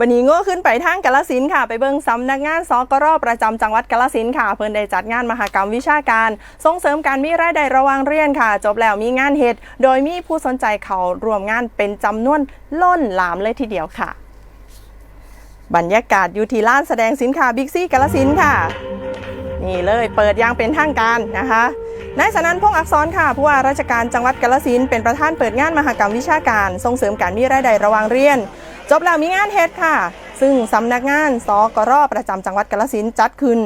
วันนี้ง้อขึ้นไปทางกาลสินค่ะ ไปเบิ่งสำนักงานสกรประจำจังหวัดกาลสินค่ะ เพิ่นได้จัดงานมหกรรมวิชาการ ส่งเสริมการมีรายได้ระวังเรียนค่ะ จบแล้วมีงานเฮ็ดโดยมีผู้สนใจเขารวมงานเป็นจำนวนล้นหลามเลยทีเดียวค่ะ บรรยากาศอยู่ที่ล้านแสดงสินค้าบิ๊กซี่กาลสินค่ะ นี่เลยเปิดอย่างเป็นทางการนะคะนายสนันพงษ์อักษรค่ะผู้ว่าราชการจังหวัดกาฬสินเป็นประธานเปิดงานมหกรรมวิชาการส่งเสริมการมีรายได้ระหว่างเรียน จบแล้วมีงานเฮ็ดค่ะ ซึ่งสำนักงานสกรประจำจังหวัดกาฬสินจัดขึ้น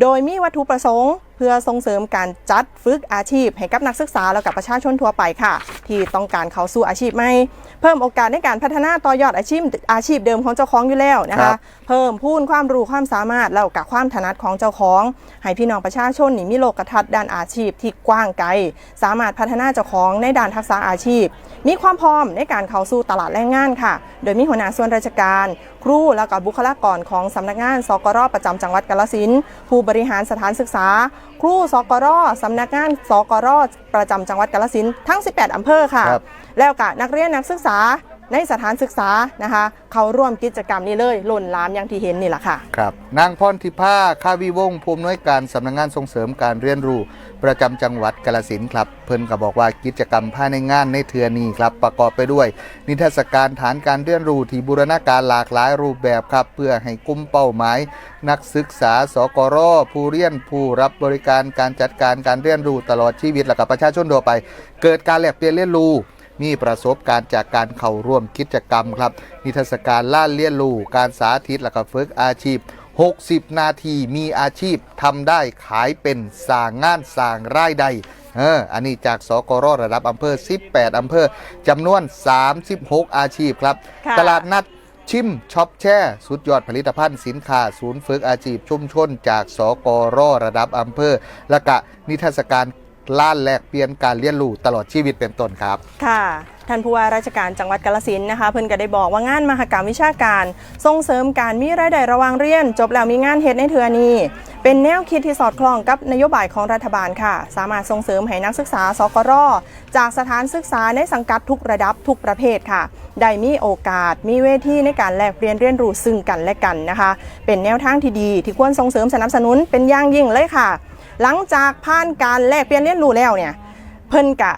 โดยมีวัตถุประสงค์ เพื่อส่งเสริมการจัดฝึกอาชีพ ให้กับนักศึกษาและกับประชาชนทั่วไปค่ะ ที่ต้องการเข้าสู่อาชีพใหม่เพิ่มโอกาสในการพัฒนาต่อยอดอาชีพอาชีพเดิมของเจ้าของอยู่แล้วนะครัคะ บ เพิ่มพูนความรู้ความสามารถแล้วกับความถนัดของเจ้าของ ให้พี่น้องประชาชนนี่มีโลกทัศน์ด้านอาชีพที่กว้างไกลสามารถพัฒนาเจ้าของในด้านทักษะอาชีพ มีความพร้อมในการเข้าสู่ตลาดแรงงานค่ะ โดยมีหัวหน้าส่วนราชการ ครูและก็บุคลากรของสำนักงานสกรประจำจังหวัดกาฬสินธุ์ผู้บริหารสถานศึกษา ครูสกรสำนักงานสกรประจำจังหวัดกาฬสินธุ์ทั้ง 18อำเภอค่ะครับแล้วก็นักเรียนนักศึกษา ในสถานศึกษานะคะเขาร่วมกิจกรรมนี้เลยหล่นหลามอย่างที่เห็นนี่แหละค่ะครับนางพรทิพาข้าวิวงศ์ผู้อำนวยการสำนักงานส่งเสริมการเรียนรู้ ประจำจังหวัดกาฬสินครับ เพิ่นก็บอกว่ากิจกรรมภายในงานในเทือนี้ครับ ประกอบไปด้วย นิทรรศการฐานการเรียนรู้ที่บูรณาการหลากหลายรูปแบบครับ เพื่อให้กลุ่มเป้าหมาย นักศึกษาสกรผู้เรียนผู้รับบริการการจัดการการเรียนรู้ตลอดชีวิตและกับประชาชนทั่วไป เกิดการแลกเปลี่ยนเรียนรู้ มีประสบการณ์จากการเข้าร่วมกิจกรรมครับ นิทรรศการล่าเรียนรู้การสาธิตและก็ฝึกอาชีพ 60 นาทีมีอาชีพทำได้ขายเป็นสร้างงานสร้างรายได้เอออันนี้จากสกรระดับอำเภอ 18 อำเภอจำนวน 36 อาชีพครับค่ะตลาดนัดชิมช็อปแช่ สุดยอดผลิตภัณฑ์สินค้า ศูนย์ฝึกอาชีพชุมชน จากสกรระดับอำเภอ และกะนิทรรศการ ล้านแลกเปลี่ยนการเรียนรู้ตลอดชีวิตเป็นต้นครับ ค่ะท่านผู้ว่าราชการจังหวัดกาฬสินนะคะ เพิ่นก็ได้บอกว่างานมหกรรมวิชาการ ส่งเสริมการมีรายได้ระว่างเรียน จบแล้วมีงานเฮ็ดในเทือนี้ เป็นแนวคิดที่สอดคล้องกับนโยบายของรัฐบาลค่ะ สามารถส่งเสริมให้นักศึกษาสกรจากสถานศึกษาในสังกัดทุกระดับทุกประเภทค่ะ ได้มีโอกาสมีเวทีในการแลกเปลี่ยนเรียนรู้ซึ่งกันและกันนะคะ เป็นแนวทางที่ดีที่ควรส่งเสริมสนับสนุนเป็นอย่างยิ่งเลยค่ะ หลังจากผ่านการแลกเปลี่ยนเรียนรู้แล้วเนี่ย เพิ่นกะ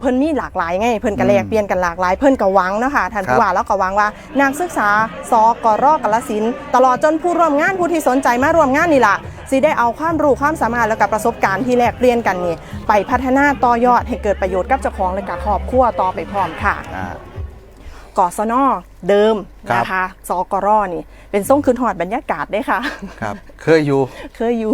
เพิ่นมีหลากหลายไงเพิ่นก็แลกเปลี่ยนกันหลากหลาย เพิ่นก็หวังเนาะคะท่านครับผู้ว่าแล้วก็หวังว่านักศึกษาสกรกาฬสินธุ์ตลอดจนผู้ร่วมงานผู้ที่สนใจมาร่วมงานนี่ล่ะสิได้เอาความรู้ความสามารถแล้วก็ประสบการณ์ที่แลกเปลี่ยนกันนี่ไปพัฒนาต่อยอดให้เกิดประโยชน์กับเจ้าของและกับครอบครัวต่อไปพร้อมค่ะอ่ากศนเดิมครับนะคะสกรนี่เป็นส่งคืนหอดบรรยากาศได้ค่ะ ครับ เคยอยู่ เคยอยู่